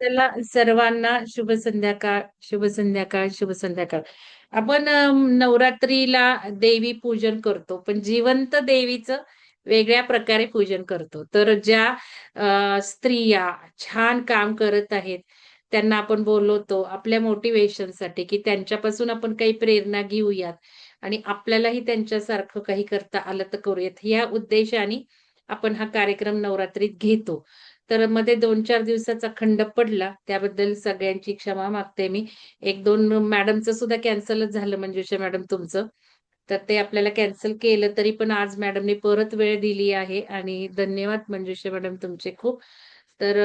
त्याला सर्वांना शुभ संध्याकाळ, शुभ संध्याकाळ, शुभ संध्याकाळ. आपण नवरात्रीला देवी पूजन करतो, पण जिवंत देवीचं वेगळ्या प्रकारे पूजन करतो. तर ज्या स्त्रिया छान काम करत आहेत, त्यांना आपण बोलवतो आपल्या मोटिवेशनसाठी की त्यांच्यापासून आपण काही प्रेरणा घेऊयात आणि आपल्यालाही त्यांच्यासारखं काही करता आलं तर करूयात. या उद्देशाने आपण हा कार्यक्रम नवरात्रीत घेतो. तर मध्ये 2-4 दिवसाचा खंड पडला. त्याबद्दल सगळ्यांची क्षमा मागते मी. 1-2 मॅडमचं सुद्धा कॅन्सलच झालं मंजुषा मॅडम तुमचं. तर ते आपल्याला कॅन्सल केलं तरी पण आज मॅडमने परत वेळ दिली आहे आणि धन्यवाद मंजुषा मॅडम तुमचे खूप. तर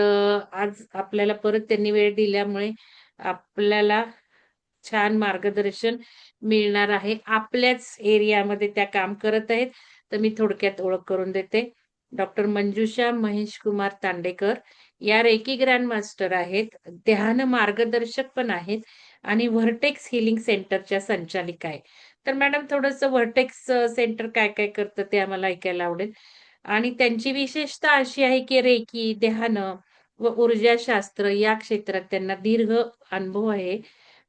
आज आपल्याला परत त्यांनी वेळ दिल्यामुळे आपल्याला छान मार्गदर्शन मिळणार आहे. आपल्याच एरियामध्ये त्या काम करत आहेत. तर मी थोडक्यात ओळख करून देते. डॉक्टर मंजुषा महेश कुमार तांडेकर या रेकी ग्रँड मास्टर आहेत. ध्यान मार्गदर्शक पण आहेत आणि व्हर्टेक्स हिलिंग सेंटरच्या संचालिका आहे. तर मॅडम थोडंसं व्हर्टेक्स सेंटर काय-काय करतं ते आम्हाला ऐकायला आवडेल. आणि त्यांची विशेषता अशी आहे, की रेकी, ध्यान व ऊर्जाशास्त्र या क्षेत्रात त्यांना दीर्घ अनुभव आहे.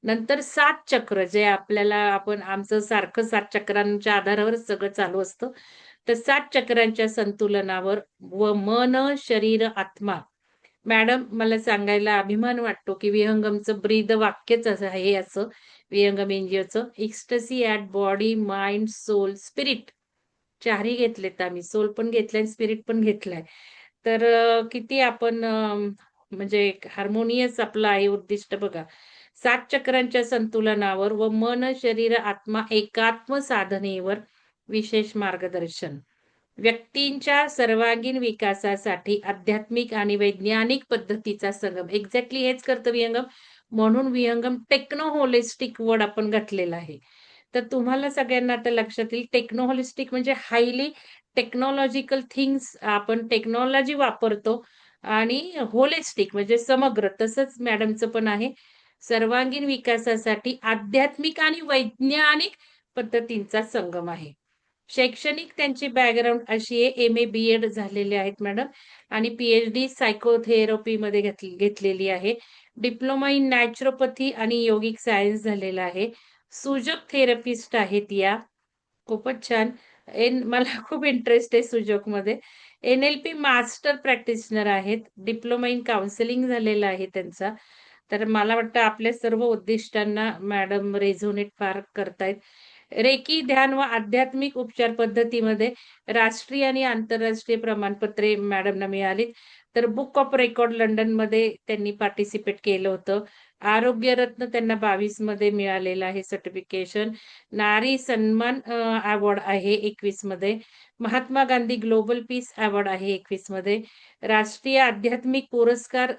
नंतर सात चक्र जे आपल्याला आपण आमचं सारखं सात चक्रांच्या आधारावर सगळं चालू असतं. तर सात चक्रांच्या संतुलनावर व मन, शरीर, आत्मा. मॅडम मला सांगायला अभिमान वाटतो, की विहंगमचं ब्रीद वाक्यच असं आहे असं Vihangam एनजीओचं. Ecstasy at body, mind, soul, spirit चारही घेतलेत आम्ही. सोल पण घेतलाय, स्पिरिट पण घेतलाय. तर किती आपण म्हणजे हार्मोनियस आपलं आहे उद्दिष्ट बघा. सात चक्रांच्या संतुलनावर व मन, शरीर, आत्मा एकात्म साधनेवर विशेष मार्गदर्शन. व्यक्तींच्या सर्वांगीण विकासासाठी आध्यात्मिक आणि वैज्ञानिक पद्धतीचा संगम. एक्झॅक्टली हेच करतं विहंगम. म्हणून विहंगम टेक्नो होलिस्टिक वर्ड आपण घातलेला आहे. तर तुम्हाला सगळ्यांना आता लक्षात येईल टेक्नो होलिस्टिक म्हणजे हायली टेक्नॉलॉजिकल थिंग्स आपण टेक्नॉलॉजी वापरतो आणि होलिस्टिक म्हणजे समग्र तसंच मॅडमचं पण आहे. सर्वांगीण विकासासाठी आध्यात्मिक आणि वैज्ञानिक पद्धतींचा संगम आहे. शैक्षणिक त्यांची बॅकग्राऊंड अशी आहे, एम-ए, बी-एड झालेले आहेत मॅडम आणि पी-एच-डी सायकोथेरपीमध्ये घेतली घेतलेली आहे. डिप्लोमा इन नॅचरोपॅथी आणि योगिक सायन्स झालेला आहे. सुजोग थेरपिस्ट आहेत या. खूपच छान. एन मला खूप इंटरेस्ट आहे सुजोगमध्ये. एन-एल-पी मास्टर प्रॅक्टिशनर आहेत. डिप्लोमा इन काउन्सिलिंग झालेला आहे त्यांचा. तर मला वाटतं आपल्या सर्व उद्दिष्टांना मॅडम रेझोनेट फार करतायत. रेकी, ध्यान व आध्यात्मिक उपचार पद्धतीमध्ये राष्ट्रीय आणि आंतरराष्ट्रीय प्रमाणपत्रे मॅडमना मिळालीत. तर बुक ऑफ रेकॉर्ड लंडनमध्ये त्यांनी पार्टिसिपेट केलं होतं. आरोग्य रत्न त्यांना 22 मध्ये मिळालेलं आहे सर्टिफिकेशन. नारी सन्मान अवॉर्ड आहे 21 मध्ये. Mahatma Gandhi global peace award आहे 21 मध्ये. राष्ट्रीय आध्यात्मिक पुरस्कार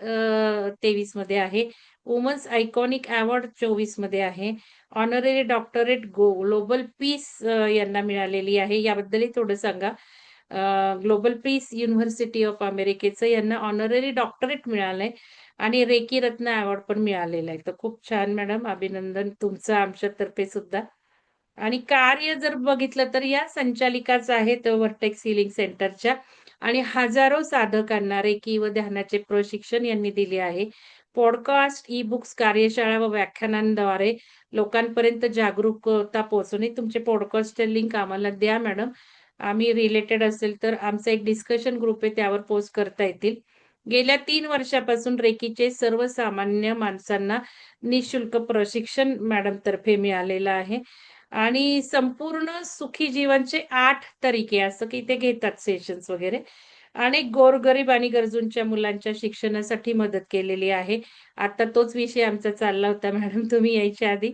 तेवीसमध्ये आहे. वुमन्स आयकॉनिक अवॉर्ड 24 मध्ये आहे. Honorary doctorate go global peace यांना मिळालेली आहे. याबद्दलही थोडं सांगा. ग्लोबल पीस युनिव्हर्सिटी ऑफ अमेरिकेचं यांना ऑनररी डॉक्टरेट मिळालंय आणि रेकी रत्न अवॉर्ड पण मिळालेला आहे. तर खूप छान मॅडम अभिनंदन तुमचं आमच्यातर्फे सुद्धा. आणि कार्य जर बघितलं तर या संचालिकाच आहेत व्हर्टेक्स सिलिंग सेंटरच्या आणि हजारो साधकांना रेकी व ध्यानाचे प्रशिक्षण यांनी दिले आहे. पॉडकास्ट, ई-बुक्स, कार्यशाळा व व्याख्यानांद्वारे लोकांपर्यंत जागरूकता पोहोचवणे. तुमचे पॉडकास्टचे लिंक आम्हाला द्या मॅडम. आम्ही रिलेटेड असेल तर आमचा एक डिस्कशन ग्रुप आहे त्यावर पोस्ट करता येतील. गेल्या तीन वर्षापासून रेकीचे सर्वसामान्य माणसांना निशुल्क प्रशिक्षण मॅडम तर्फे मिळालेलं आहे. आणि संपूर्ण सुखी जीवनचे आठ तरीके असं की ते घेतात सेशन्स वगैरे. अनेक गोरगरीब आणि गरजूंच्या मुलांच्या शिक्षणासाठी मदत केलेली आहे. आता तोच विषय आमचा चालला होता मॅडम तुम्ही यायच्या आधी.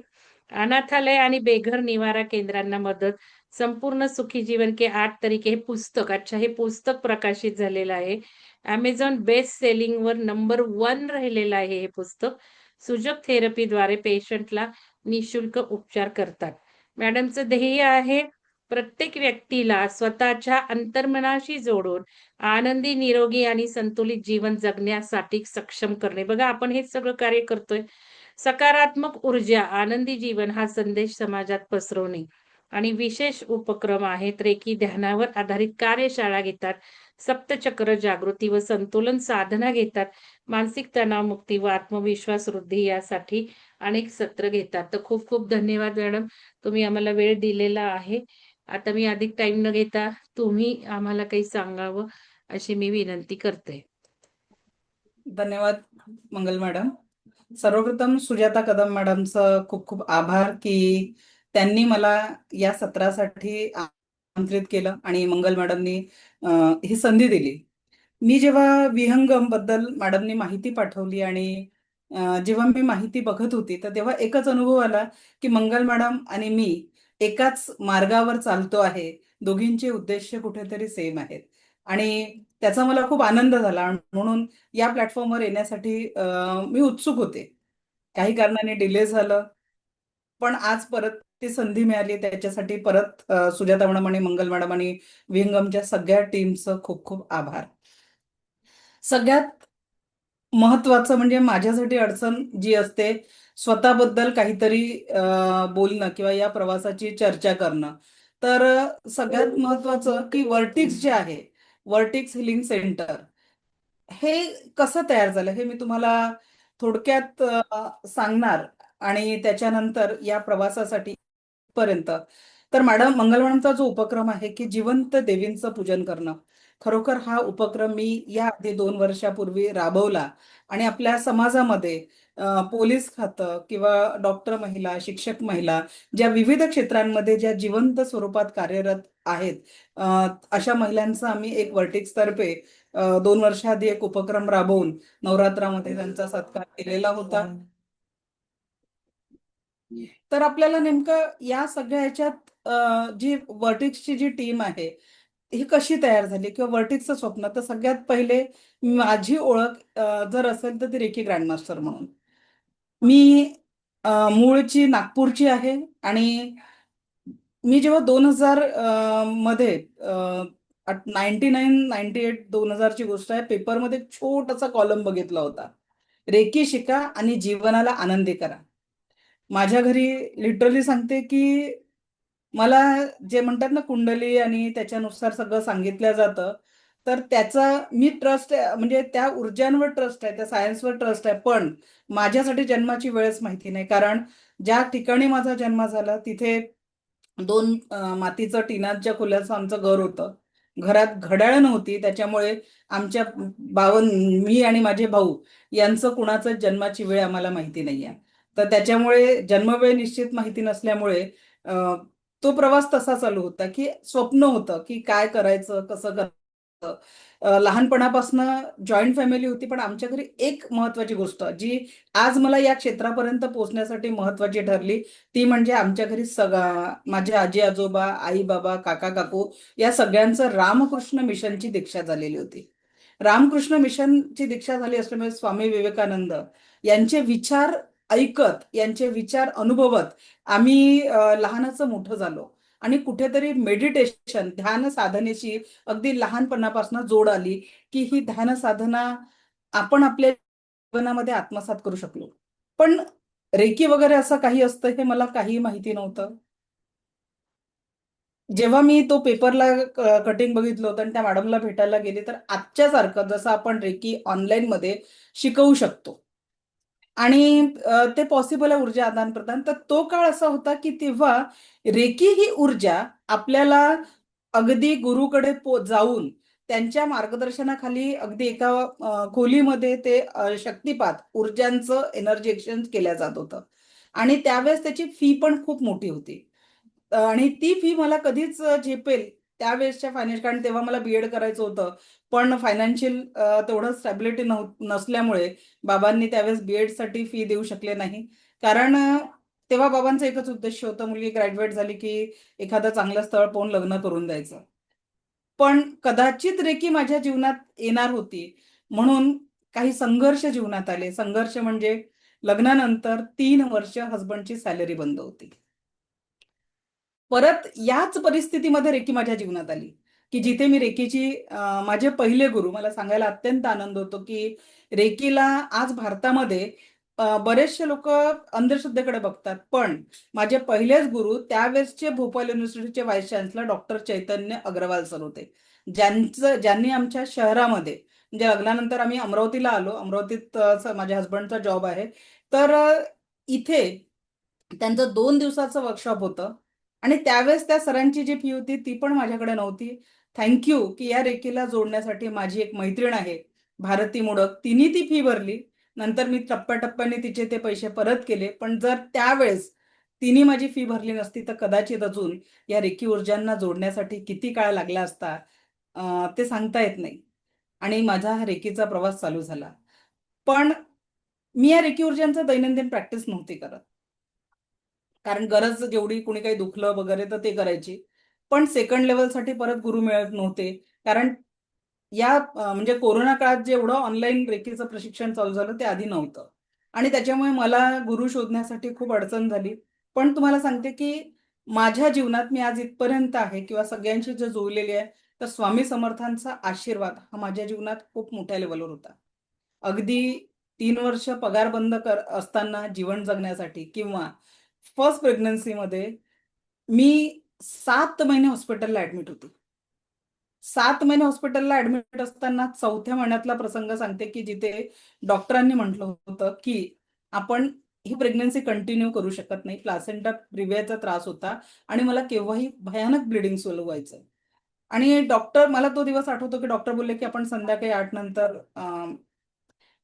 अनाथालय आणि बेघर निवारा केंद्रांना मदत. संपूर्ण सुखी जीवन के आठ तरीके हे पुस्तक अच्छा हे पुस्तक प्रकाशित झालेलं आहे. अमेझॉन बेस्ट सेलिंगवर नंबर वन राहिलेलं आहे हे पुस्तक. सुजक थेरपीद्वारे पेशंटला निःशुल्क उपचार करतात. मॅडमचं ध्येय आहे प्रत्येक व्यक्तीला स्वतःच्या अंतर्मनाशी जोडून आनंदी, निरोगी आणि संतुलित जीवन जगण्यासाठी सक्षम करणे. बघा आपण हे सगळं कार्य करतोय. सकारात्मक ऊर्जा, आनंदी जीवन हा संदेश समाजात पसरवणे आणि विशेष उपक्रम आहेत. रेकी ध्यानावर आधारित कार्यशाळा घेतात. सप्तचक्र जागृती व संतुलन साधना घेतात मानसिक तणाव मुक्ती व आत्मविश्वास वृद्धी यासाठी अनेक सत्र घेतात तर खूप खूप धन्यवाद मॅडम तुम्ही आम्हाला वेळ दिलेला आहे आता मी अधिक टाइम न घेता तुम्ही आम्हाला काही सांगावं अशी मी विनंती करते. धन्यवाद मंगल मॅडम. सर्वप्रथम सुजाता कदम मॅडमचं खूप खूप आभार की त्यांनी मला या सत्रासाठी आमंत्रित केलं आणि मंगल मॅडमनी ही संधी दिली. मी जेव्हा विहंगमबद्दल मॅडमनी माहिती पाठवली आणि जेव्हा मी माहिती बघत होती तर तेव्हा एकच अनुभव आला की मंगल मॅडम आणि मी एकाच मार्गावर चालतो आहे. दोघींचे उद्देश कुठेतरी सेम आहेत. आणि त्याचा मला खूप आनंद झाला. म्हणून या प्लॅटफॉर्मवर येण्यासाठी मी उत्सुक होते. काही कारणाने डिले झालं. पण आज परत ती संधी मिळाली. त्याच्यासाठी परत सुजाता मॅडम आणि मंगल मॅडम आणि विंगमच्या सगळ्या टीमचं खूप खूप आभार. सगळ्यात महत्वाचं म्हणजे माझ्यासाठी अडचण जी असते स्वतःबद्दल काहीतरी बोलणं किंवा या प्रवासाची चर्चा करणं. तर सगळ्यात महत्वाचं की वर्टिक्स जे आहे वर्टिक्स हिलिंग सेंटर हे कसं तयार झालं? हे मी तुम्हाला थोडक्यात अ, सांगणार आणि त्याच्यानंतर या प्रवासासाठी पर्यंत. तर मॅडम मंगल जो उपक्रम आहे की जिवंत देवींचं पूजन करणं. खरोखर हा उपक्रम मी या आधी दोन वर्षापूर्वी राबवला. आणि आपल्या समाजामध्ये पोलीस खातं किंवा डॉक्टर महिला शिक्षक महिला ज्या विविध क्षेत्रांमध्ये ज्या जिवंत स्वरूपात कार्यरत आहेत अशा महिलांचा आम्ही एक वर्टिक्स तर्फे दोन वर्षाआधी एक उपक्रम राबवून नवरात्रामध्ये त्यांचा सत्कार केलेला होता. तर आपल्याला नेमकं या सगळ्या ह्याच्यात जी वर्टिक्सची जी टीम आहे ही कशी तयार झाली किंवा वर्टिकचं स्वप्न? तर सगळ्यात पहिले माझी ओळख जर असेल तर ती रेकी ग्रँडमास्टर म्हणून. मी मूळची नागपूरची आहे आणि मी जेव्हा दोन हजारमध्ये नाईन्टी नाईन नाईन्टी एट दोन हजारची गोष्ट आहे पेपरमध्ये एक छोटासा कॉलम बघितला होता. रेकी शिका आणि जीवनाला आनंदी करा. माझ्या घरी लिटरली सांगते की मला जे म्हणतात ना कुंडली आणि त्याच्यानुसार सगळं सांगितलं जातं तर त्याचा मी ट्रस्ट म्हणजे त्या ऊर्जांवर ट्रस्ट आहे त्या सायन्सवर ट्रस्ट आहे पण माझ्यासाठी जन्माची वेळच माहिती नाही. कारण ज्या ठिकाणी माझा जन्म झाला तिथे दोन मातीचं टिनाच्या खोल्याचं आमचं घर होतं. घरात घड्याळ नव्हती त्याच्यामुळे आमच्या बावन मी आणि माझे भाऊ यांचं कुणाचं जन्माची वेळ आम्हाला माहिती नाही आहे तर त्याच्यामुळे जन्मवेळ निश्चित माहिती नसल्यामुळे तो प्रवास तसा चालू होता की स्वप्न होतं की काय करायचं कसं करायचं. लहानपणापासून जॉईंट फॅमिली होती पण आमच्या घरी एक महत्वाची गोष्ट जी आज मला या क्षेत्रापर्यंत पोहोचण्यासाठी महत्वाची ठरली ती म्हणजे आमच्या घरी सगळा माझे आजी आजोबा आई बाबा काका काकू या सगळ्यांचं रामकृष्ण मिशनची दीक्षा झालेली होती. रामकृष्ण मिशनची दीक्षा झाली असल्यामुळे स्वामी विवेकानंद यांचे विचार ऐकत यांचे विचार अनुभवत आम्ही लहानाचं मोठं झालो. आणि कुठेतरी मेडिटेशन ध्यान साधनेची अगदी लहानपणापासून जोड आली की ही ध्यान साधना आपण आपल्या जीवनामध्ये आत्मसात करू शकलो. पण रेकी वगैरे असं काही असतं हे मला काही माहिती नव्हतं. जेव्हा मी तो पेपरला कटिंग बघितलं होतं आणि त्या मॅडमला भेटायला गेले तर आजच्यासारखं जसं आपण रेकी ऑनलाईन मध्ये शिकवू शकतो. आणि ते पॉसिबल आहे ऊर्जा आदान प्रदान. तर तो काळ असा होता की तेव्हा रेकी ही ऊर्जा आपल्याला अगदी गुरुकडे पो जाऊन त्यांच्या मार्गदर्शनाखाली अगदी एका खोलीमध्ये ते शक्तिपात ऊर्जांचं एनर्जी एक्सचेंज केल्या जात होतं. आणि त्यावेळेस त्याची फी पण खूप मोठी होती. आणि ती फी मला कधीच झेपेल त्यावेळेसच्या फायनान्स कारण तेव्हा मला बीएड करायचं होतं. पण फायनान्शियल तेवढं स्टॅबिलिटी नसल्यामुळे बाबांनी त्यावेळेस बीएडसाठी फी देऊ शकले नाही. कारण तेव्हा बाबांचा एकच उद्देश होता मुलगी ग्रॅज्युएट झाली की एखादं चांगलं स्थळ पाहून लग्न करून द्यायचं. पण कदाचित रेकी माझ्या जीवनात येणार होती. म्हणून काही संघर्ष जीवनात आले. संघर्ष म्हणजे लग्नानंतर तीन वर्ष हसबंडची सॅलरी बंद होती. परत याच परिस्थितीमध्ये रेकी माझ्या जीवनात आली. की जिथे मी रेकीची माझे पहिले गुरु मला सांगायला अत्यंत आनंद होतो की रेकीला आज भारतामध्ये बरेचसे लोक अंधश्रद्धेकडे बघतात. पण माझे पहिलेच गुरु त्यावेळेसचे Bhopal युनिव्हर्सिटीचे vice chancellor doctor Chaitanya Agarwal sir होते. ज्यांचं ज्यांनी आमच्या शहरामध्ये म्हणजे लग्नानंतर आम्ही अमरावतीला आलो. अमरावतीत माझ्या हस्बंडचा जॉब आहे. तर इथे त्यांचं दोन दिवसाचं वर्कशॉप होतं. आणि त्यावेळेस त्या सरांची जी फी होती ती पण माझ्याकडे नव्हती. थँक्यू की या रेखेला जोडण्यासाठी माझी एक मैत्रीण आहे भारती मोडक. तिने ती फी भरली. नंतर मी टप्प्याटप्प्याने तिचे ते पैसे परत केले. पण जर त्यावेळेस तिने माझी फी भरली नसती तर कदाचित अजून या रेखी ऊर्जांना जोडण्यासाठी किती काळ लागला असता ते सांगता येत नाही. आणि माझा हा रेकीचा प्रवास चालू झाला. पण मी या रेकी ऊर्जांचं दैनंदिन प्रॅक्टिस नव्हती करत. कारण गरज जेवढी कुणी काही दुखलं वगैरे तर ते करायची. पण सेकंड लेवलसाठी परत गुरु मिळत नव्हते. कारण या म्हणजे कोरोना काळात जेवढं ऑनलाईन रेकीचं प्रशिक्षण चालू झालं ते आधी नव्हतं. आणि त्याच्यामुळे मला गुरु शोधण्यासाठी खूप अडचण झाली. पण तुम्हाला सांगते की माझ्या जीवनात मी आज इथपर्यंत आहे किंवा सगळ्यांशी जे जुळलेली आहे तर स्वामी समर्थांचा आशीर्वाद हा माझ्या जीवनात खूप मोठ्या लेवलवर होता. अगदी तीन वर्ष पगार बंद कर असताना जीवन जगण्यासाठी किंवा फर्स्ट प्रेग्नन्सीमध्ये मी सात महिने हॉस्पिटलला ऍडमिट होती. सात महिने हॉस्पिटलला ऍडमिट असताना चौथ्या महिन्यातला प्रसंग सांगते की जिथे डॉक्टरांनी म्हटलं होतं की आपण ही प्रेग्नन्सी कंटिन्यू करू शकत नाही प्लासेंटा प्रिव्याचा त्रास होता आणि मला केव्हाही भयानक ब्लिडिंग सुरू व्हायचं आणि डॉक्टर मला तो दिवस आठवतो की डॉक्टर बोलले की आपण संध्याकाळी आठ नंतर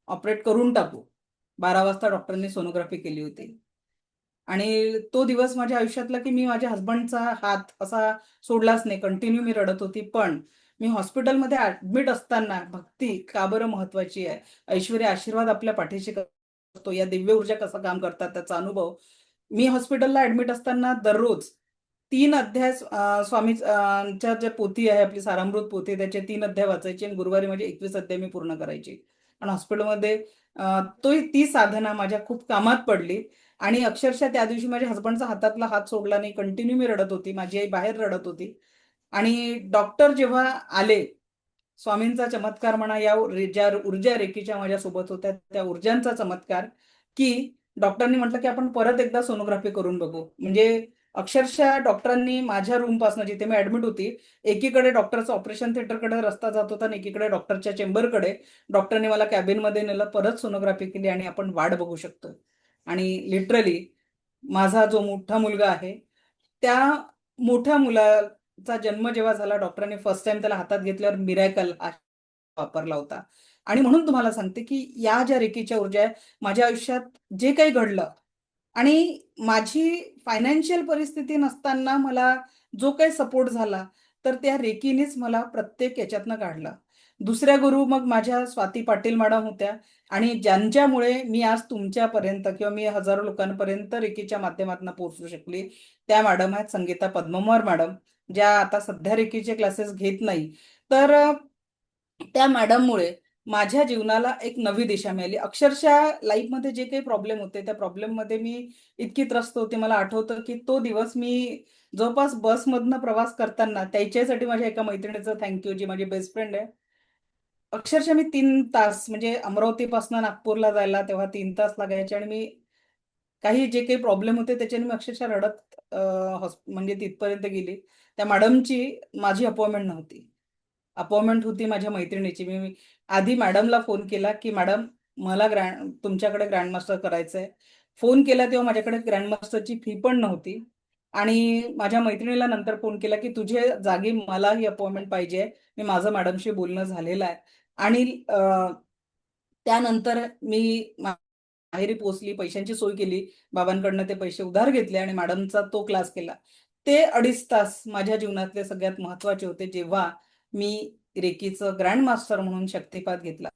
ऑपरेट करून टाकू. बारा वाजता डॉक्टरांनी सोनोग्राफी केली होती. आणि तो दिवस माझ्या आयुष्यातला की मी माझ्या हस्बंडचा हात असा सोडलाच नाही. कंटिन्यू मी रडत होती. पण मी हॉस्पिटलमध्ये ऍडमिट असताना भक्ती का बरं महत्वाची आहे? ऐश्वर्या आशीर्वाद आपल्या पाठीशी असतो या दिव्य ऊर्जा कसं काम करतात त्याचा अनुभव मी हॉस्पिटलला ऍडमिट असताना दररोज तीन अध्याय स्वामीच्या ज्या पोथी आहे आपली सारामृत पोथी त्याचे तीन अध्याय वाचायचे आणि गुरुवारी माझे एकवीस अध्याय मी पूर्ण करायची. पण हॉस्पिटलमध्ये तो ती साधना माझ्या खूप कामात पडली. आणि अक्षरशः त्या दिवशी माझ्या हसबंडचा हातातला हात सोडला नाही. कंटिन्यू मी रडत होती. माझी आई बाहेर रडत होती. आणि डॉक्टर जेव्हा आले स्वामींचा चमत्कार म्हणा या ज्या ऊर्जा रेकीच्या माझ्या सोबत होत्या त्या ऊर्जांचा चमत्कार की डॉक्टरनी म्हटलं की आपण परत एकदा सोनोग्राफी करून बघू. म्हणजे अक्षरशः डॉक्टरांनी माझ्या रूमपासून जिथे मी ऍडमिट होती एकीकडे डॉक्टरचं ऑपरेशन थिएटरकडे रस्ता जात होता आणि एकीकडे डॉक्टरच्या चेंबरकडे डॉक्टरने मला कॅबिनमध्ये नेलं परत सोनोग्राफी केली आणि आपण वाट बघू शकतो आणि लिटरली माझा जो मोठा मुलगा आहे त्या मोठ्या मुलाचा जन्म जेव्हा झाला डॉक्टरांनी फर्स्ट टाइम त्याला हातात घेतल्यावर मिरायकल वापरला होता. आणि म्हणून तुम्हाला सांगते की या ज्या रेकीच्या ऊर्जा आहे माझ्या आयुष्यात जे काही घडलं आणि माझी फायनान्शियल परिस्थिती नसताना मला जो काही सपोर्ट झाला तर त्या रेकीनेच मला प्रत्येक याच्यातनं काढला. दुसऱ्या गुरु मग माझ्या स्वाती पाटील मॅडम होत्या आणि ज्यांच्यामुळे मी आज तुमच्यापर्यंत किंवा मी हजारो लोकांपर्यंत रेकीच्या माध्यमातून पोहोचू शकली त्या मॅडम आहेत संगीता पद्मवर मॅडम ज्या आता सध्या रेकीचे क्लासेस घेत नाही. तर त्या मॅडममुळे माझ्या जीवनाला एक नवी दिशा मिळाली. अक्षरशः लाईफमध्ये जे काही प्रॉब्लेम होते त्या प्रॉब्लेममध्ये मी इतकी त्रस्त होते. मला आठवतं की तो दिवस मी जवळपास बसमधनं प्रवास करताना त्याच्यासाठी माझ्या एका मैत्रिणीचं थँक्यू जी माझी बेस्ट फ्रेंड आहे. अक्षरशः मी तीन तास म्हणजे अमरावतीपासून नागपूरला जायला तेव्हा तीन तास लागायचे आणि मी काही जे काही प्रॉब्लेम होते त्याच्याने मी अक्षरशः रडत म्हणजे तिथपर्यंत गेली. त्या मॅडमची माझी अपॉइंटमेंट नव्हती. अपॉइंटमेंट होती माझ्या मैत्रिणीची. मी आधी मॅडमला फोन केला की मॅडम मला ग्रँड तुमच्याकडे ग्रँडमास्टर करायचं आहे फोन केला तेव्हा माझ्याकडे ग्रँडमास्टरची फी पण नव्हती. आणि माझ्या मैत्रिणीला नंतर फोन केला की तुझे जागी मला ही अपॉइंटमेंट पाहिजे. मी माझं मॅडमशी बोलणं झालेलं आहे. आणि त्यानंतर मी माहेरी पोचली पैशांची सोय केली. बाबांकडनं ते पैसे उधार घेतले आणि मॅडमचा तो क्लास केला. ते अडीच तास माझ्या जीवनातले सगळ्यात महत्त्वाचे होते. जेव्हा मी रेकीचं ग्रँड मास्टर म्हणून शक्तिपात घेतला.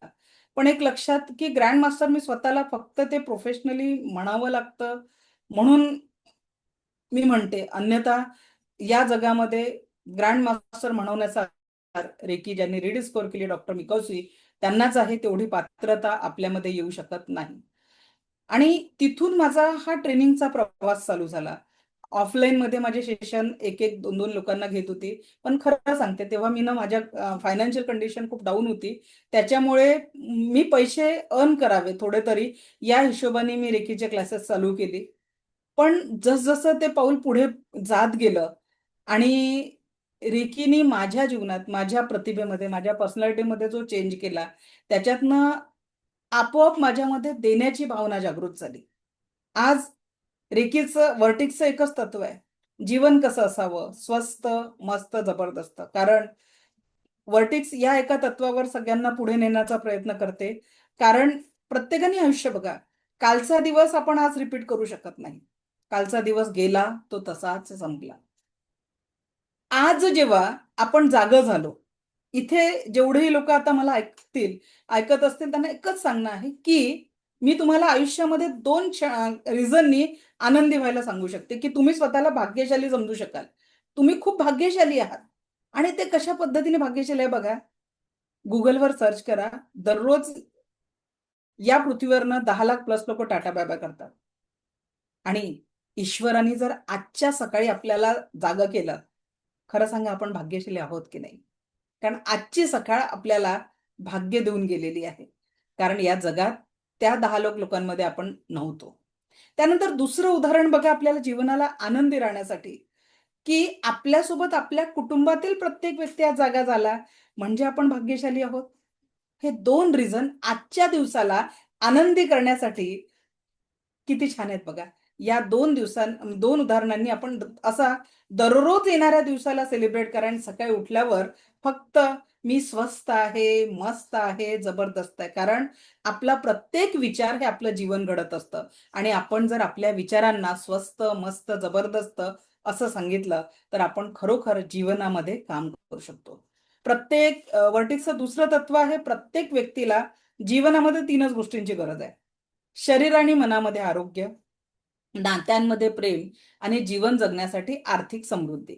पण एक लक्षात की ग्रँड मास्टर मी स्वतःला फक्त ते प्रोफेशनली म्हणावं लागतं. म्हणून मी म्हणते अन्यथा या जगामध्ये ग्रँड मास्टर म्हणवण्याचा रेकी ज्यांनी रिडिस्कोर केली डॉक्टर मिकॉसी त्यांनाच आहे तेवढी पात्रता आपल्यामध्ये येऊ शकत नाही. आणि तिथून माझा हा ट्रेनिंगचा प्रवास चालू झाला. ऑफलाईन मध्ये माझे सेशन एक एक दोन दोन लोकांना घेत होती. पण खरं सांगते तेव्हा मी ना माझ्या फायनान्शियल कंडिशन खूप डाऊन होती. त्याच्यामुळे मी पैसे अर्न करावे थोडे तरी. या हिशोबाने मी रेकीचे क्लासेस चालू केली. पण जसजसं ते पाऊल पुढे जात गेलं आणि रेकीनी माझ्या जीवनात माझ्या प्रतिभेमध्ये माझ्या पर्सनॅलिटीमध्ये जो चेंज केला त्याच्यातनं आपोआप माझ्यामध्ये देण्याची भावना जागृत झाली. आज रेकीचं वर्टिकचं एकच तत्व आहे. जीवन कसं असावं? स्वस्त मस्त जबरदस्त. कारण वर्टिक्स या एका तत्वावर सगळ्यांना पुढे नेण्याचा प्रयत्न करते. कारण प्रत्येकाने आयुष्य बघा. कालचा दिवस आपण आज रिपीट करू शकत नाही. कालचा दिवस गेला तो तसाच संपला. आज जेव्हा आपण जाग झालो इथे जेवढेही लोक आता मला ऐकतील ऐकत असतील त्यांना एकच सांगणं आहे की मी तुम्हाला आयुष्यामध्ये दोन रिझननी आनंदी व्हायला सांगू शकते की तुम्ही स्वतःला भाग्यशाली समजू शकाल. तुम्ही खूप भाग्यशाली आहात. आणि ते कशा पद्धतीने भाग्यशाली आहे बघा. गुगलवर सर्च करा. दररोज या पृथ्वीवरनं दहा लाख प्लस लोक टाटा बाय बाय करतात. आणि ईश्वराने जर आजच्या सकाळी आपल्याला जाग केलं खरं सांगा आपण भाग्यशाली आहोत की नाही? कारण आजची सकाळ आपल्याला भाग्य देऊन गेलेली आहे. कारण या जगात त्या दहा लोक लोकांमध्ये आपण नव्हतो. त्यानंतर दुसरं उदाहरण बघा आपल्याला जीवनाला आनंदी राहण्यासाठी की आपल्यासोबत आपल्या कुटुंबातील प्रत्येक व्यक्ती आज जागा झाला म्हणजे आपण भाग्यशाली आहोत. हे दोन रिझन आजच्या दिवसाला आनंदी करण्यासाठी किती छान आहेत बघा. या दोन दिवसां दोन उदाहरणांनी आपण असा दररोज येणाऱ्या दिवसाला सेलिब्रेट करा आणि सकाळी उठल्यावर फक्त मी स्वस्त आहे मस्त आहे जबरदस्त आहे. कारण आपला प्रत्येक विचार हे आपलं जीवन घडत असतं. आणि आपण जर आपल्या विचारांना स्वस्त मस्त जबरदस्त असं सांगितलं तर आपण खरोखर जीवनामध्ये काम करू शकतो. प्रत्येक वर्टिक्सचं दुसरं तत्व आहे प्रत्येक व्यक्तीला जीवनामध्ये तीनच गोष्टींची गरज आहे. शरीर आणि मनामध्ये आरोग्य नात्यांमध्ये प्रेम आणि जीवन जगण्यासाठी आर्थिक समृद्धी.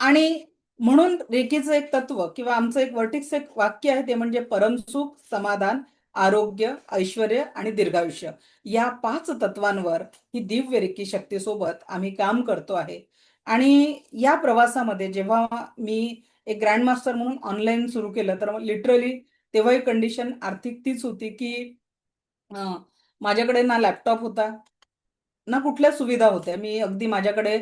आणि म्हणून रेखेचं एक तत्व किंवा आमचं एक वर्टिक्स एक वाक्य आहे ते म्हणजे परमसुख समाधान आरोग्य ऐश्वर आणि दीर्घायुष्य. या पाच तत्वांवर ही दिव्य रेखी शक्तीसोबत आम्ही काम करतो आहे. आणि या प्रवासामध्ये जेव्हा मी एक ग्रँड मास्टर म्हणून ऑनलाईन सुरू केलं तर लिटरली तेव्हा एक कंडिशन आर्थिक तीच होती की माझ्याकडे ना लॅपटॉप होता ना कुठल्या सुविधा होत्या. मी अगदी माझ्याकडे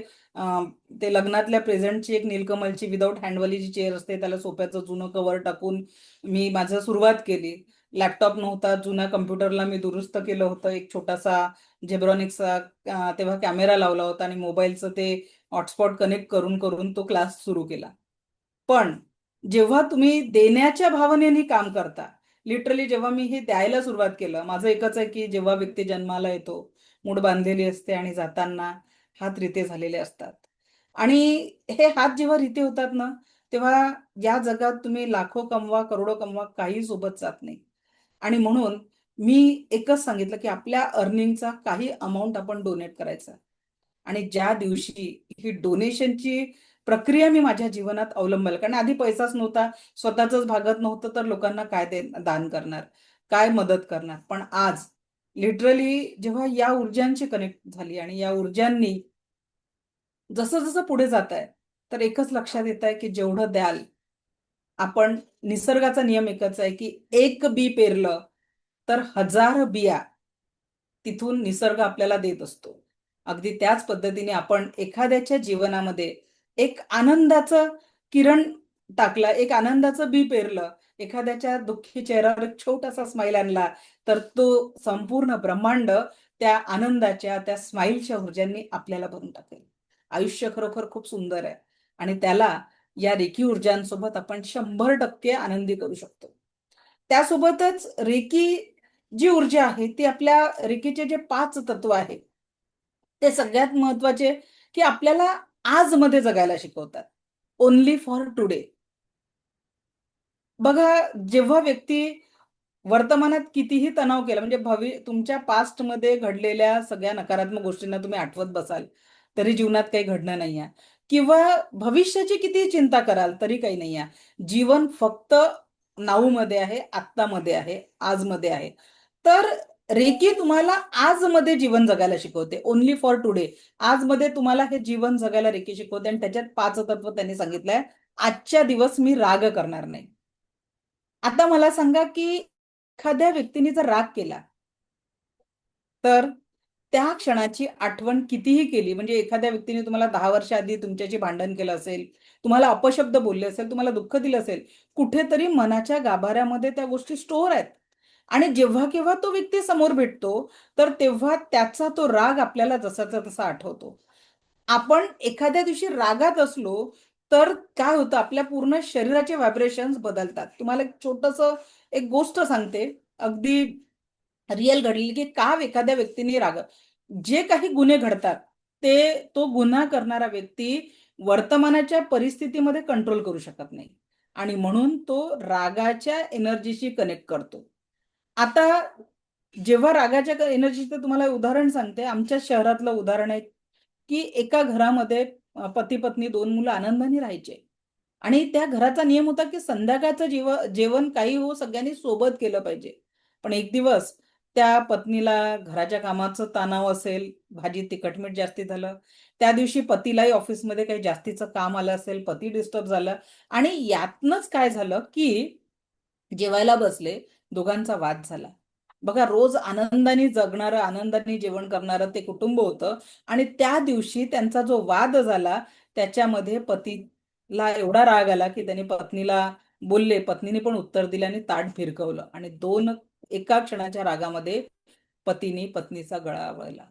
ते लग्नातल्या प्रेझेंटची एक नीलकमलची विदाऊट हँडवलीची चेअर असते त्याला सोप्याचं जुनं कवर टाकून मी माझं सुरुवात केली. लॅपटॉप नव्हता जुन्या कम्प्युटरला मी दुरुस्त केलं होतं. एक छोटासा झेब्रॉनिक्सचा तेव्हा कॅमेरा लावला होता आणि मोबाईलचं ते हॉटस्पॉट कनेक्ट करून करून तो क्लास सुरू केला. पण जेव्हा तुम्ही देण्याच्या भावनेने काम करता लिटरली जेव्हा मी हे द्यायला सुरुवात केलं माझं एकच आहे की जेव्हा व्यक्ती जन्माला येतो मूड बांधलेली असते आणि जाताना हात रिते झालेले असतात. आणि हे हात जेव्हा रिते होतात ना तेव्हा या जगात तुम्ही लाखो कमवा करोडो कमवा काही सोबत जात नाही. आणि म्हणून मी एकच सांगितलं की आपल्या अर्निंगचा काही अमाऊंट आपण डोनेट करायचा. आणि ज्या दिवशी ही डोनेशनची प्रक्रिया मी माझ्या जीवनात अवलंबल कारण आधी पैसाच नव्हता स्वतःच भागत नव्हतं तर लोकांना काय ते दान करणार काय मदत करणार. पण आज लिटरली जेव्हा या ऊर्जांची कनेक्ट झाली आणि या ऊर्जांनी जसं जसं पुढे जात आहे तर एकच लक्षात येत आहे की जेवढं द्याल आपण निसर्गाचा नियम एकच आहे की एक बी पेरलं तर हजार बिया तिथून निसर्ग आपल्याला देत असतो. अगदी त्याच पद्धतीने आपण एखाद्याच्या जीवनामध्ये एक आनंदाचं किरण टाकलं एक आनंदाचं बी पेरलं एखाद्याच्या दुःखी चेहऱ्यावर एक छोटासा स्माईल आणला तर तो संपूर्ण ब्रह्मांड त्या आनंदाच्या त्या स्माईलच्या ऊर्जांनी आपल्याला भरून टाकेल. आयुष्य खरोखर खूप सुंदर आहे. आणि त्याला या रेकी ऊर्जांसोबत आपण शंभर टक्के आनंदी करू शकतो. त्यासोबतच रेकी जी ऊर्जा आहे ती आपल्या रेकीचे जे पाच तत्व आहे ते सगळ्यात महत्त्वाचे की आपल्याला आज मध्ये जगायला शिकवतात. ओनली फॉर टुडे बघा जेव्हा व्यक्ती वर्तमानात कितीही तणाव केला म्हणजे भवि तुमच्या पास्टमध्ये घडलेल्या सगळ्या नकारात्मक गोष्टींना तुम्ही आठवत बसाल तरी जीवनात काही घडणं नाही आहे किंवा भविष्याची किती चिंता कराल तरी काही नाही आहे जीवन फक्त नाऊमध्ये आहे आत्तामध्ये आहे आजमध्ये आहे. तर रेकी तुम्हाला आज मध्ये जीवन जगायला शिकवते. ओनली फॉर टुडे आज मध्ये तुम्हाला हे जीवन जगायला रेकी शिकवते आणि त्याच्यात पाच तत्व त्यांनी सांगितलंय. आजच्या दिवस मी राग करणार नाही. आता मला सांगा की एखाद्या व्यक्तीने जर राग केला तर त्या क्षणाची आठवण कितीही केली म्हणजे एखाद्या व्यक्तीने तुम्हाला दहा वर्ष आधी तुमच्याशी भांडण केलं असेल तुम्हाला अपशब्द बोलले असेल तुम्हाला दुःख दिलं असेल कुठेतरी मनाच्या गाभाऱ्यामध्ये त्या गोष्टी स्टोअर आहेत. आणि जेव्हा केव्हा तो व्यक्ती समोर भेटतो तर तेव्हा त्याचा तो राग आपल्याला जसाचा तसा आठवतो. आपण एखाद्या दिवशी रागात असलो तर काय होतं आपल्या पूर्ण शरीराचे व्हायब्रेशन्स बदलतात. तुम्हाला एक छोटस एक गोष्ट सांगते अगदी रिअल घडलेली की का एखाद्या व्यक्तीने राग जे काही गुन्हे घडतात ते तो गुन्हा करणारा व्यक्ती वर्तमानाच्या परिस्थितीमध्ये कंट्रोल करू शकत नाही. आणि म्हणून तो रागाच्या एनर्जीशी कनेक्ट करतो. आता जेव्हा रागाच्या एनर्जीचं तुम्हाला उदाहरण सांगते. आमच्या शहरातलं उदाहरण आहे की एका घरामध्ये पती पत्नी दोन मुलं आनंदाने राहायचे. आणि त्या घराचा नियम होता की संध्याकाळचं जेव जेवण काही हो सगळ्यांनी सोबत केलं पाहिजे. पण एक दिवस त्या पत्नीला घराच्या कामाचं तणाव असेल भाजी तिखट मीठ जास्ती झालं त्या दिवशी पतीलाही ऑफिसमध्ये काही जास्तीचं काम आलं असेल पती डिस्टर्ब झालं आणि यातनच काय झालं की जेवायला बसले दोघांचा वाद झाला. बघा रोज आनंदाने जगणारं आनंदाने जेवण करणारं ते कुटुंब होतं आणि त्या दिवशी त्यांचा जो वाद झाला त्याच्यामध्ये पती ला एवढा राग आला की त्यांनी पत्नीला बोलले. पत्नीने पण उत्तर दिले आणि ताट फिरकवलं. आणि दोन एका क्षणाच्या रागामध्ये पतीने पत्नीचा गळा आवळला.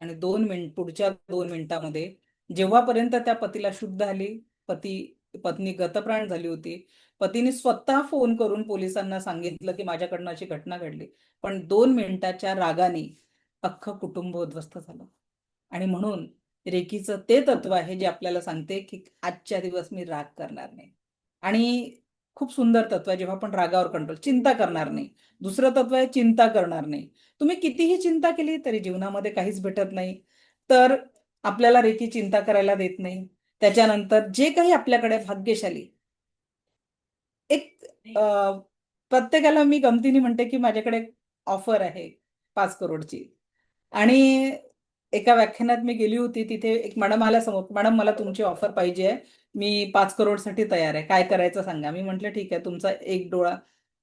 आणि दोन मिनिट पुढच्या दोन मिनिटामध्ये जेव्हापर्यंत त्या पतीला शुद्ध आली पती पत्नी गतप्राण झाली होती पतीने स्वतः फोन करून पोलिसांना सांगितलं की माझ्याकडनं अशी घटना घडली. पण दोन मिनिटाच्या रागाने अख्खं कुटुंब उद्ध्वस्त झालं. आणि म्हणून रेकीचं ते तत्व आहे जे आपल्याला सांगते की आजच्या दिवस मी राग करणार नाही. आणि खूप सुंदर तत्व आहे जेव्हा आपण रागावर कंट्रोल चिंता करणार नाही. दुसरं तत्व आहे चिंता करणार नाही. तुम्ही कितीही चिंता केली तरी जीवनामध्ये काहीच भेटत नाही. तर आपल्याला रेकी चिंता करायला देत नाही. त्याच्यानंतर जे काही आपल्याकडे भाग्यशाली एक प्रत्येकाला मी गमतीने म्हणते की माझ्याकडे ऑफर आहे पाच करोडची. आणि एका व्याख्यानात मी गेली होती तिथे एक मॅडम आल्या समोर मॅडम मला तुमची ऑफर पाहिजे आहे. मी पाच करोडसाठी तयार आहे. काय करायचं सांगा. मी म्हटलं ठीक आहे तुमचा एक डोळा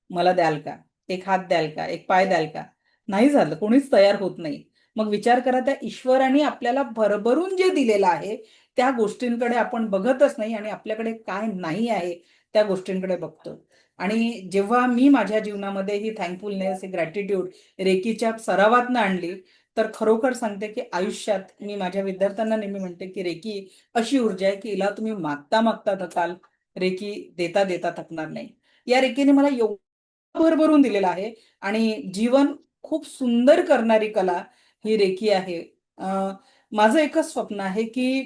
मला द्याल का? एक हात द्याल का? एक पाय द्याल का? नाही झालं कोणीच तयार होत नाही. मग विचार करा त्या ईश्वराने आपल्याला भरभरून जे दिलेलं आहे त्या गोष्टींकडे आपण बघतच नाही आणि आपल्याकडे काय नाही आहे त्या गोष्टींकडे बघतो. आणि जेव्हा मी माझ्या जीवनामध्ये ही थँकफुलनेस ही ग्रॅटिट्यूड रेकीच्या सरावातनं आणली तर खरोखर सांगते की आयुष्यात मी माझ्या विद्यार्थ्यांना नेहमी म्हणते की रेकी अशी ऊर्जा आहे की हिला तुम्ही मागता मागता थकाल रेकी देता देता थकणार नाही. या रेकीने मला एवढं भरभरून दिलेलं आहे आणि जीवन खूप सुंदर करणारी कला ही रेकी आहे. माझं एकच स्वप्न आहे की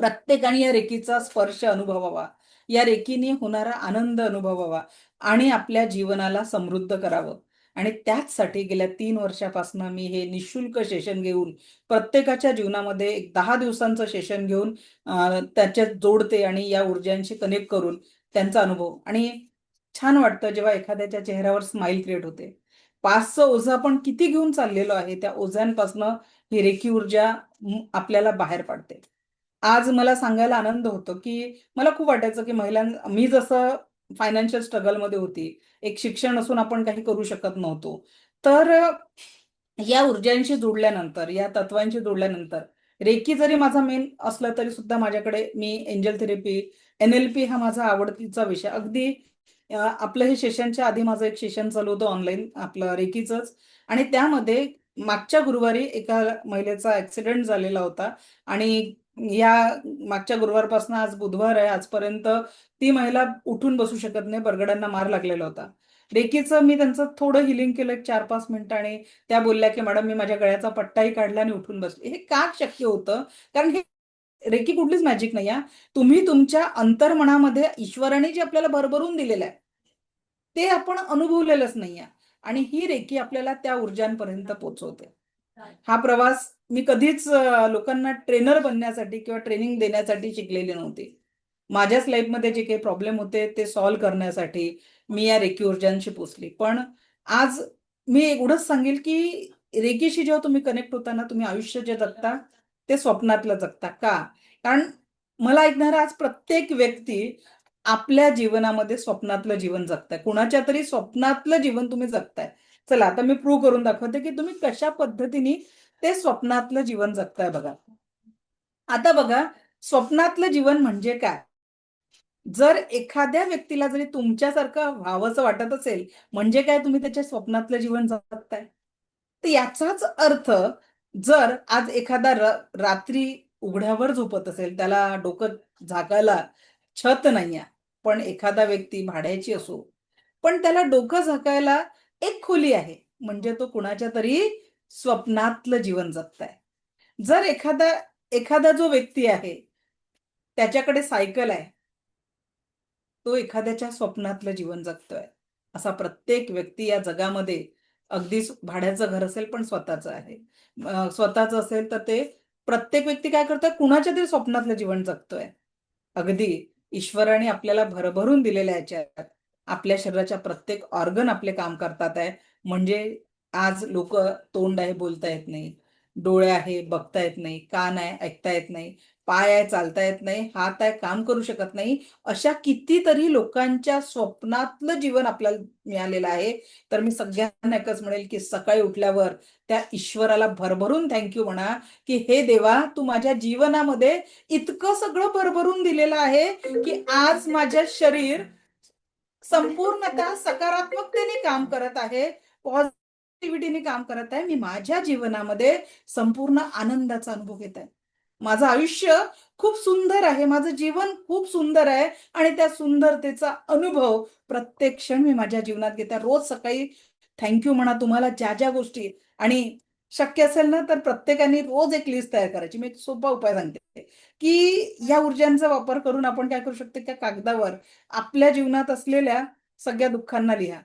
प्रत्येकाने या रेकीचा स्पर्श अनुभवावा. या रेकीने होणारा आनंद अनुभवावा आणि आपल्या जीवनाला समृद्ध करावं. आणि त्याचसाठी गेल्या तीन वर्षापासून मी हे निशुल्क सेशन घेऊन प्रत्येकाच्या जीवनामध्ये एक दहा दिवसांचं सेशन घेऊन त्याच्यात जोडते आणि या ऊर्जांशी कनेक्ट करून त्यांचा अनुभव. आणि छान वाटतं जेव्हा एखाद्याच्या चेहऱ्यावर स्माइल क्रिएट होते. पाचचं ओझं आपण किती घेऊन चाललेलो आहे त्या ओझ्यांपासनं ही रेखी ऊर्जा आपल्याला बाहेर पडते. आज मला सांगायला आनंद होतो की मला खूप वाटायचं की महिलां मी जसं फायनान्शियल स्ट्रगलमध्ये होती. एक शिक्षण असून आपण काही करू शकत नव्हतो. तर या ऊर्जांशी जोडल्यानंतर या तत्वांशी जोडल्यानंतर रेकी जरी माझा मेन असलं तरी सुद्धा माझ्याकडे मी angel therapy N L P हा माझा आवडतीचा विषय. अगदी आपलं हे सेशनच्या आधी माझं एक सेशन चालू होतं ऑनलाईन आपलं रेकीचंच. आणि त्यामध्ये मागच्या गुरुवारी एका महिलेचा ऍक्सिडेंट झालेला होता. आणि या मागच्या गुरुवारपासून आज बुधवार आहे आजपर्यंत ती महिला उठून बसू शकत नाही बरगडांना मार लागलेला होता. रेकीचं मी त्यांचं थोडं हिलिंग केलं एक चार पाच मिनिटं आणि त्या बोलल्या की मॅडम मी माझ्या गळ्याचा पट्टाही काढला आणि उठून बसले. हे का शक्य होतं? कारण हे रेकी कुठलीच मॅजिक नाही आहे तुम्ही तुमच्या अंतर्मनामध्ये ईश्वराने जे आपल्याला भरभरून दिलेलं आहे ते आपण अनुभवलेलंच नाही आणि ही रेकी आपल्याला त्या ऊर्जांपर्यंत पोचवते हा प्रवास मी कधीच लोकांना ट्रेनर बनण्यासाठी किंवा ट्रेनिंग देण्यासाठी शिकलेली नव्हती. माझ्याच लाईफमध्ये जे काही प्रॉब्लेम होते ते सॉल्व्ह करण्यासाठी मी या रेकी ऊर्जांशी पोचली. पण आज मी एवढंच सांगेल की रेकीशी जेव्हा तुम्ही कनेक्ट होताना तुम्ही आयुष्य जे जगता ते स्वप्नातलं जगता. का? कारण मला ऐकणारा आज प्रत्येक व्यक्ती आपल्या जीवनामध्ये स्वप्नातलं जीवन जगताय. कुणाच्या तरी स्वप्नातलं जीवन तुम्ही जगताय. चला आता मी प्रूव्ह करून दाखवते की तुम्ही कशा पद्धतीने ते स्वप्नातलं जीवन जगताय बघा. आता बघा स्वप्नातलं जीवन म्हणजे काय? जर एखाद्या व्यक्तीला जरी तुमच्यासारखं व्हावंसं वाटत असेल म्हणजे काय तुम्ही त्याच्या स्वप्नातलं जीवन जगताय? तर याचाच अर्थ जर आज एखादा र- रात्री उघड्यावर झोपत असेल त्याला डोकं झाकायला छत नाहीये पण एखादा व्यक्ती भाड्याची असो पण त्याला डोकं झाकायला एक खोली आहे म्हणजे तो कुणाच्या तरी स्वप्नातलं जीवन जगताय. जर एखादा एखादा जो व्यक्ती आहे त्याच्याकडे सायकल आहे तो एखाद्याच्या स्वप्नातलं जीवन जगतोय. असा प्रत्येक व्यक्ती या जगामध्ये अगदी भाड्याचं घर असेल पण स्वतःचं आहे. स्वतःचं असेल तर ते प्रत्येक व्यक्ती काय करतोय? कुणाच्या तरी स्वप्नातलं जीवन जगतोय. अगदी ईश्वराने आपल्याला भरभरून दिलेल्या याच्यात आपल्या शरीराच्या प्रत्येक ऑर्गन आपले काम करतात आहे. म्हणजे आज लोक तोंड आहे बोलता येत नाही. डोळे आहे बघता येत नाही. कान आहे ऐकता येत नाही. पाय आहे चालता येत नाही. हात आहे काम करू शकत नाही. अशा कितीतरी लोकांच्या स्वप्नातलं जीवन आपल्याला मिळालेलं आहे. तर मी सगळ्यांना एकच म्हणेल की सकाळी उठल्यावर त्या ईश्वराला भरभरून थँक्यू म्हणा की हे देवा तू माझ्या जीवनामध्ये इतकं सगळं भरभरून दिलेलं आहे की आज माझं शरीर संपूर्णतः सकारात्मकतेने काम करत आहे. पॉझिटिव्हिटीने काम करत आहे. मी माझ्या जीवनामध्ये संपूर्ण आनंदाचा अनुभव घेत आहे. माझं आयुष्य खूप सुंदर आहे. माझं जीवन खूप सुंदर आहे. आणि त्या सुंदरतेचा अनुभव प्रत्येक क्षण मी माझ्या जीवनात घेते रोज सकाळी थँक्यू म्हणा तुम्हाला ज्या ज्या गोष्टी आणि शक्य असेल ना तर प्रत्येकाने रोज एक लिस्ट तयार करायची. मी एक सोपा उपाय सांगते की या ऊर्जांचा वापर करून आपण काय करू शकतो? त्या कागदावर आपल्या जीवनात असलेल्या सगळ्या दुःखांना लिहा.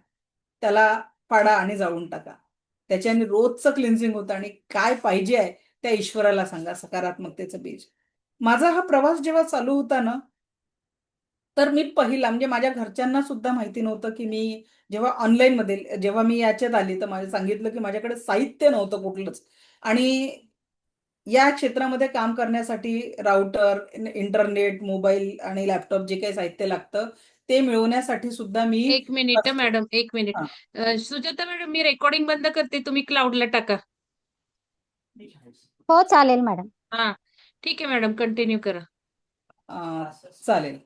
त्याला पाडा आणि जाळून टाका. त्याच्याने रोजचं क्लिन्झिंग होतं आणि काय पाहिजे आहे त्या ईश्वराला सांगा सकारात्मकतेचं बीज. माझा हा प्रवास जेव्हा चालू होता ना तर मी पहिला म्हणजे माझ्या घरच्यांना सुद्धा माहिती नव्हतं की मी जेव्हा ऑनलाईनमध्ये जेव्हा मी याच्यात आली तर माझं सांगितलं की माझ्याकडे साहित्य नव्हतं कुठलंच. आणि या क्षेत्रामध्ये काम करण्यासाठी राउटर इंटरनेट मोबाईल आणि लॅपटॉप जे काही साहित्य लागतं ते मिळवण्यासाठी सुद्धा मी एक मिनिट हं, मॅडम एक मिनिट. अं, सुजाता मॅडम मी रेकॉर्डिंग बंद करते तुम्ही क्लाउडला टाका. हो चालेल मॅडम. हा. ठीक आहे मॅडम कंटिन्यू करा. अं, चालेल.